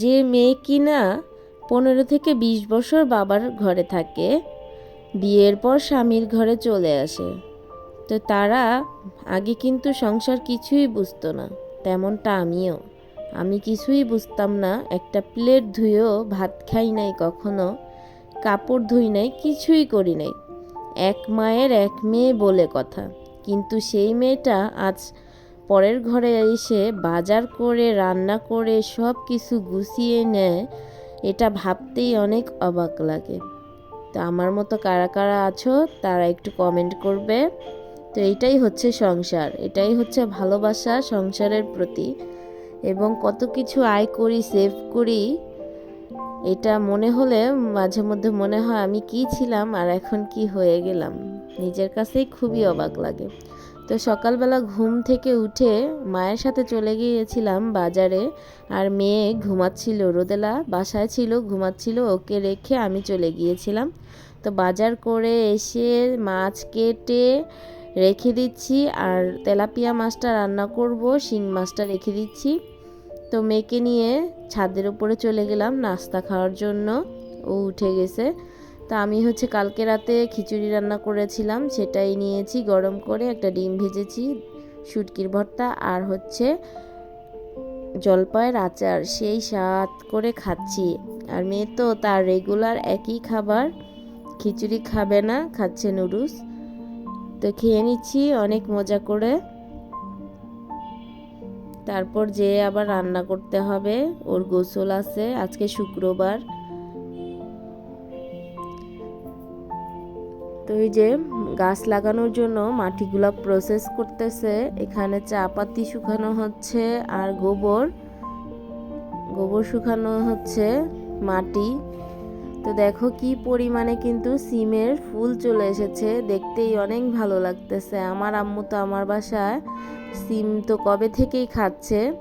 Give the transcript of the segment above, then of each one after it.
যে মেয়ে কিনা পনেরো থেকে বিশ বছর বাবার ঘরে থাকে, বিয়ের পর স্বামীর ঘরে চলে আসে। তো তারা আগে কিন্তু সংসার কিছুই বুঝতো না, তেমনটা আমিও। আমি কিছুই বুঝতাম না, একটা প্লেট ধুয়েও ভাত খাই নাই কখনো, কাপড় ধুই নাই, কিছুই করি নাই। এক মায়ের এক মেয়ে বলে কথা। কিন্তু সেই মেয়েটা আজ পরের ঘরে এসে বাজার করে, রান্না করে, সব কিছু গুছিয়ে নেয়, এটা ভাবতেই অনেক অবাক লাগে। তো আমার মতো কারা কারা আছো, তারা একটু কমেন্ট করবে। তো এটাই হচ্ছে সংসার, এটাই হচ্ছে ভালোবাসা সংসারের প্রতি। এবং কত কিছু আয় করি সেভ করি এটা মনে হলে মাঝে মধ্যে মনে হয় আমি কি ছিলাম আর এখন কি হয়ে গেলাম। নিজের কাছেই খুবই অবাক লাগে। তো সকালবেলা ঘুম থেকে উঠে মায়ের সাথে চলে গিয়েছিলাম বাজারে আর মেয়ে ঘুমাচ্ছিল, রোদেলা বাসায় ছিল, ঘুমাচ্ছিল, ওকে রেখে আমি চলে গিয়েছিলাম। তো বাজার করে এসে মাছ কেটে রেখে দিচ্ছি আর তেলাপিয়া মাছটা রান্না করব, শিং মাছটা রেখে দিচ্ছি। তো মেয়েকে নিয়ে ছাদের উপরে চলে গেলাম নাস্তা খাওয়ার জন্য। ও উঠে গেছে। তা আমি হচ্ছে কালকে রাতে খিচুড়ি রান্না করেছিলাম, সেটাই নিয়েছি গরম করে। একটা ডিম ভেজেছি, শুটকির ভর্তা আর হচ্ছে জলপাইয়ের আচার, সেই স্বাদ করে খাচ্ছি। আর মেয়ে তো তার রেগুলার একই খাবার, খিচুড়ি খাবে না, খাচ্ছে নুডলস। তো খেয়ে নিচ্ছি, অনেক মজা করে। তারপর যে আবার রান্না করতে হবে, ওর গোসল আছে, আজকে শুক্রবার। তো এই যে গাছ লাগানোর জন্য মাটিগুলা প্রসেস করতেছে, এখানে চা পাতি শুকানো হচ্ছে আর গোবর। গোবর শুকানো হচ্ছে মাটি। তো দেখো কি পরিমাণে কিন্তু সিমের ফুল চলে এসেছে। দেখতেই অনেক ভালো লাগতেছে। আমার আম্মু তো আমার বাসায় সিম তো কবে থেকেই খাচ্ছে।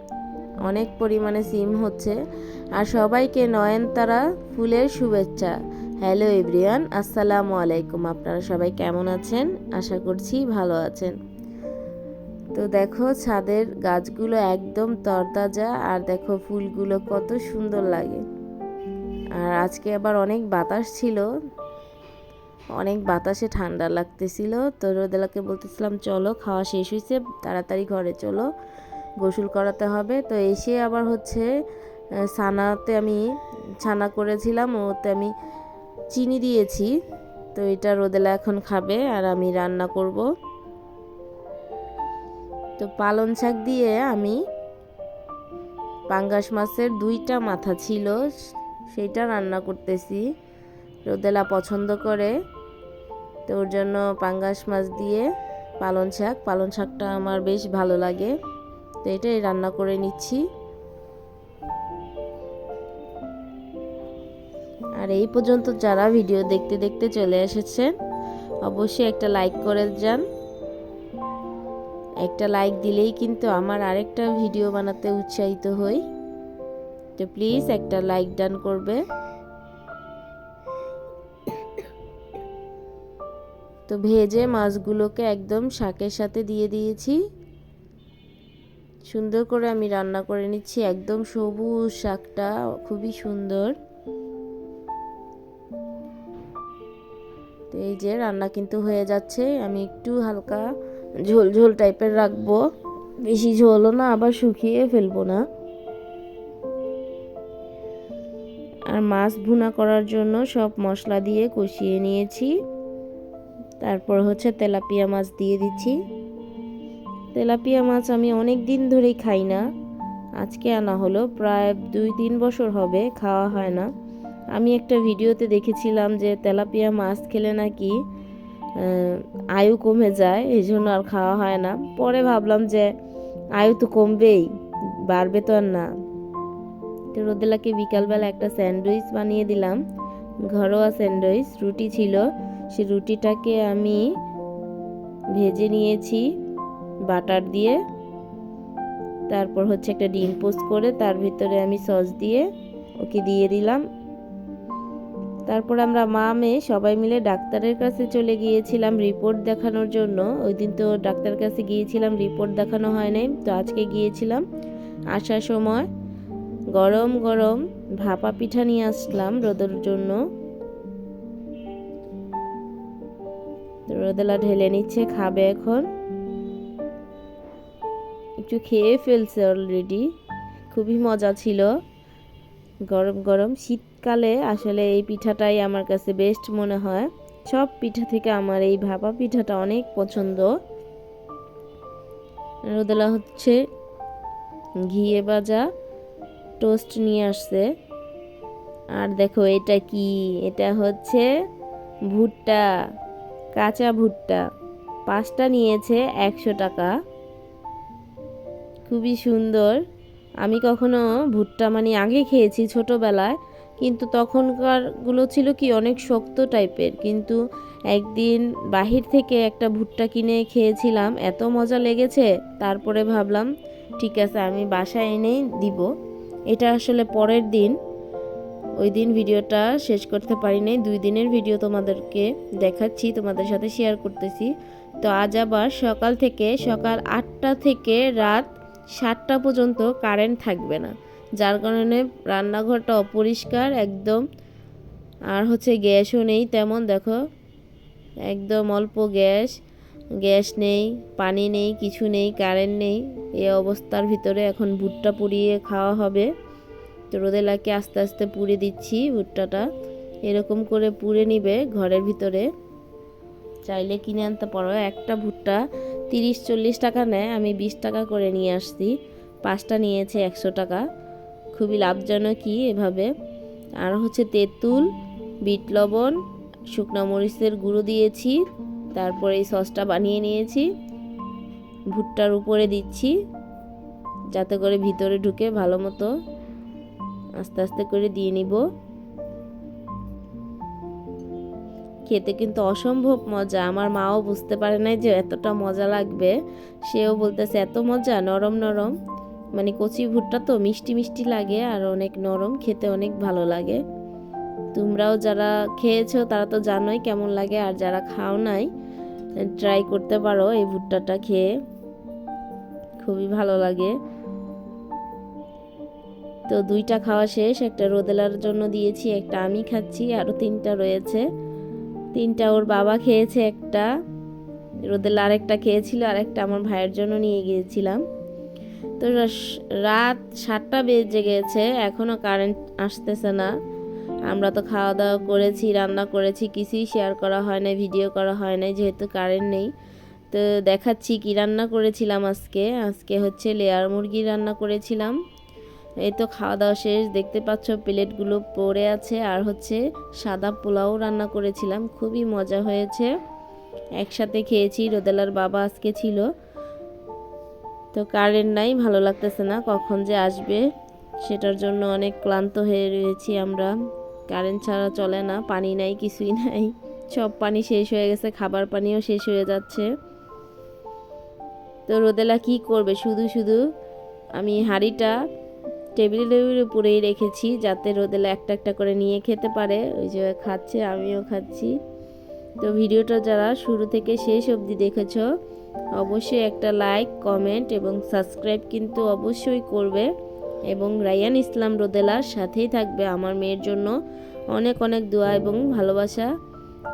অনেক পরিমাণে সিম হচ্ছে। আর সবাইকে নয়নতারা ফুলের শুভেচ্ছা। হ্যালো এভরিওয়ান, আসসালামু আলাইকুম। আপনারা সবাই কেমন আছেন? আশা করছি ভালো আছেন। তো দেখো ছাদের গাছগুলো একদম তরতাজা। আর দেখো ফুলগুলো কত সুন্দর লাগে। আর আজকে আবার অনেক বাতাস ছিল। অনেক বাতাসে ঠান্ডা লাগতেছিল। তো রোদেলাকে বলতেছিলাম, চলো, খাওয়া শেষ হয়েছে, তাড়াতাড়ি ঘরে চলো, গোসল করাতে হবে। তো এসে আবার হচ্ছে ছানাতে আমি, ছানা করেছিলাম, ওতে আমি চিনি দিয়েছি। তো এটা রোদেলা এখন খাবে আর আমি রান্না করব। তো পালন শাক দিয়ে আমি পাঙ্গাস মাছের দুইটা মাথা ছিল। সেইটা রান্না করতেছি। রোদেলা পছন্দ করে, তো ওর জন্য পাঙ্গাস মাছ দিয়ে পালন শাক। পালন শাকটা আমার বেশ ভালো লাগে, তো এটাই রান্না করে নিচ্ছি। আর এই পর্যন্ত যারা ভিডিও দেখতে দেখতে চলে এসেছেন অবশ্যই একটা লাইক করে যান। একটা লাইক দিলেই কিন্তু আমার আরেকটা ভিডিও বানাতে উৎসাহিত হই। তো প্লিজ একটা লাইক ডান করবে। তো ভেজে মাছগুলোকে একদম শাকের সাথে দিয়ে দিয়েছি। সুন্দর করে আমি রান্না করে নিচ্ছি, একদম সবুজ শাকটা, খুবই সুন্দর। তো এই যে রান্না কিন্তু হয়ে যাচ্ছে, আমি একটু হালকা ঝোল ঝোল টাইপের রাখব। বেশি ঝোলও না, আবার শুকিয়ে ফেলব না। মাছ ভুনা করার জন্য সব মশলা দিয়ে কষিয়ে নিয়েছি। তারপর হচ্ছে তেলাপিয়া মাছ দিয়ে দিচ্ছি। তেলাপিয়া মাছ আমি অনেক দিন ধরেই খাই না। আজকে আনা হলো, প্রায় দুই তিন বছর হবে, খাওয়া হয় না। আমি একটা ভিডিওতে দেখেছিলাম যে তেলাপিয়া মাছ খেলে নাকি আয়ু কমে যায় এই জন্য আর খাওয়া হয় না। পরে ভাবলাম যে আয়ু তো কমবেই, বাড়বে তো আর না। তো রোদেলাকে বিকালবেলা একটা স্যান্ডউইচ বানিয়ে দিলাম। ঘরোয়া স্যান্ডউইচ, রুটি ছিল। সে রুটিটাকে আমি ভেজে নিয়েছি বাটার দিয়ে। তারপর হচ্ছে একটা ডিম পোস্ট করে তার ভিতরে আমি সস দিয়ে ওকে দিয়ে দিলাম। তারপর আমরা মা, মেয়ে সবাই মিলে ডাক্তারের কাছে চলে গিয়েছিলাম রিপোর্ট দেখানোর জন্য। ওই দিন তো ডাক্তারের কাছে গিয়েছিলাম, রিপোর্ট দেখানো হয় নাই। তো আজকে গিয়েছিলাম। আসার সময় গরম গরম ভাপা পিঠা নিয়ে আসলাম রোদের জন্য। রোদেলা ঢেলে নিচ্ছে, খাবে এখন। একটু খেয়ে ফেলছে অলরেডি খুবই মজা ছিল। গরম গরম শীতকালে আসলে এই পিঠাটাই আমার কাছে বেস্ট মনে হয়। সব পিঠা থেকে আমার এই ভাপা পিঠাটা অনেক পছন্দ। রোদেলা হচ্ছে ঘিয়ে ভাজা। টোস্ট নিয়ে আসছে। আর দেখো এটা কি? এটা হচ্ছে ভুট্টা, কাঁচা ভুট্টা। পাঁচটা নিয়েছে একশো টাকা। খুবই সুন্দর। আমি কখনো ভুট্টা মানে আগে খেয়েছি ছোটোবেলায়, কিন্তু তখনকারগুলো ছিল কি অনেক শক্ত টাইপের। কিন্তু একদিন বাহির থেকে একটা ভুট্টা কিনে খেয়েছিলাম, এত মজা লেগেছে। তারপরে ভাবলাম, ঠিক আছে, আমি বাসায় এনেই দিব। এটা আসলে পরের দিন। ওই দিন ভিডিওটা শেষ করতে পারিনি। দুই দিনের ভিডিও তোমাদেরকে দেখাচ্ছি, তোমাদের সাথে শেয়ার করতেছি। তো আজ আবার সকাল থেকে, সকাল আটটা থেকে রাত সাতটা পর্যন্ত কারেন্ট থাকবে না। যার কারণে রান্নাঘরটা অপরিষ্কার একদম। আর হচ্ছে গ্যাসও নেই তেমন, দেখো। একদম অল্প গ্যাস। গ্যাস নেই, পানি নেই, কিছু নেই, কারেন্ট নেই। এই অবস্থার ভিতরে এখন ভুট্টা পুড়িয়ে খাওয়া হবে। তো রোদেলাকে আস্তে আস্তে পুড়ে দিচ্ছি ভুট্টাটা। এরকম করে পুড়ে নিবে ঘরের ভিতরে। চাইলে কিনে আনতে পারো। একটা ভুট্টা তিরিশ চল্লিশ টাকা নেয়। আমি বিশ টাকা করে নিয়ে আসছি। পাঁচটা নিয়েছে একশো টাকা। খুবই লাভজনক লাভজনকই এভাবে। আর হচ্ছে তেঁতুল, বিট লবণ, শুকনো মরিচের গুঁড়ো দিয়েছি। তারপরে এই সসটা বানিয়ে নিয়েছি। ভুট্টার উপরে দিচ্ছি, যাতে করে ভিতরে ঢুকে ভালো মতো আস্তে আস্তে করে দিয়ে নিব। খেতে কিন্তু অসম্ভব মজা। আমার মাও বুঝতে পারে নাই যে এতটা মজা লাগবে। সেও বলতেছে, এত মজা, নরম নরম। মানে কচি ভুট্টা তো মিষ্টি মিষ্টি লাগে আর অনেক নরম, খেতে অনেক ভালো লাগে। তোমরাও যারা খেয়েছো, তারা তো জানোই কেমন লাগে। আর যারা খাও নাই ট্রাই করতে পারো এই ভুট্টাটা খেয়ে। খুবই ভালো লাগে। তো দুইটা খাওয়া শেষ। একটা রোদেলার জন্য দিয়েছি, একটা আমি খাচ্ছি আরও তিনটা রয়েছে। তিনটা ওর বাবা খেয়েছে একটা। রোদেলা আরেকটা খেয়েছিল আর একটা আমার ভাইয়ের জন্য নিয়ে গিয়েছিলাম। তো রাত সাতটা বেজে গেছে এখনও কারেন্ট আসতেছে না। আমরা তো খাওয়া দাওয়া করেছি, রান্না করেছি, কিছুই শেয়ার করা হয় না ভিডিও করা হয় না যেহেতু কারেন্ট নেই। তো দেখাচ্ছি কি রান্না করেছিলাম আজকে। আজকে হচ্ছে লেয়ার মুরগি রান্না করেছিলাম। এই তো খাওয়া দাওয়া শেষ, দেখতে পাচ্ছ প্লেটগুলো পড়ে আছে। আর হচ্ছে সাদা পোলাও রান্না করেছিলাম, খুবই মজা হয়েছে। একসাথে খেয়েছি, রোদেলার বাবা আজকে ছিল। তো কারেন্ট নাই, ভালো লাগতেছে না, কখন যে আসবে, সেটার জন্য অনেক ক্লান্ত হয়ে রয়েছি আমরা। কারেন্ট ছাড়া চলে না, পানি নাই, কিছুই নাই। সব পানি শেষ হয়ে গেছে, খাবার পানিও শেষ হয়ে যাচ্ছে। তো রোদেলা কি করবে? শুধু শুধু আমি হাঁড়িটা টেবিলের উপরেই রেখেছি, যাতে রোদেলা একটা একটা করে নিয়ে খেতে পারে। ওই যে খাচ্ছে, আমিও খাচ্ছি। তো ভিডিওটা যারা শুরু থেকে শেষ অবধি দেখেছ, অবশ্যই একটা লাইক, কমেন্ট এবং সাবস্ক্রাইব কিন্তু অবশ্যই করবে। এবং রায়ান ইসলাম রোদেলার সাথেই থাকবে আমার মেয়ের জন্য। অনেক অনেক দোয়া এবং ভালোবাসা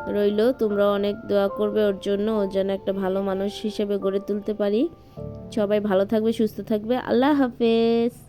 রইল। তোমরা অনেক দোয়া করবে ওর জন্য ওর যেন একটা ভালো মানুষ হিসেবে গড়ে তুলতে পারি। সবাই ভালো থাকবে, সুস্থ থাকবে। আল্লাহ হাফেজ।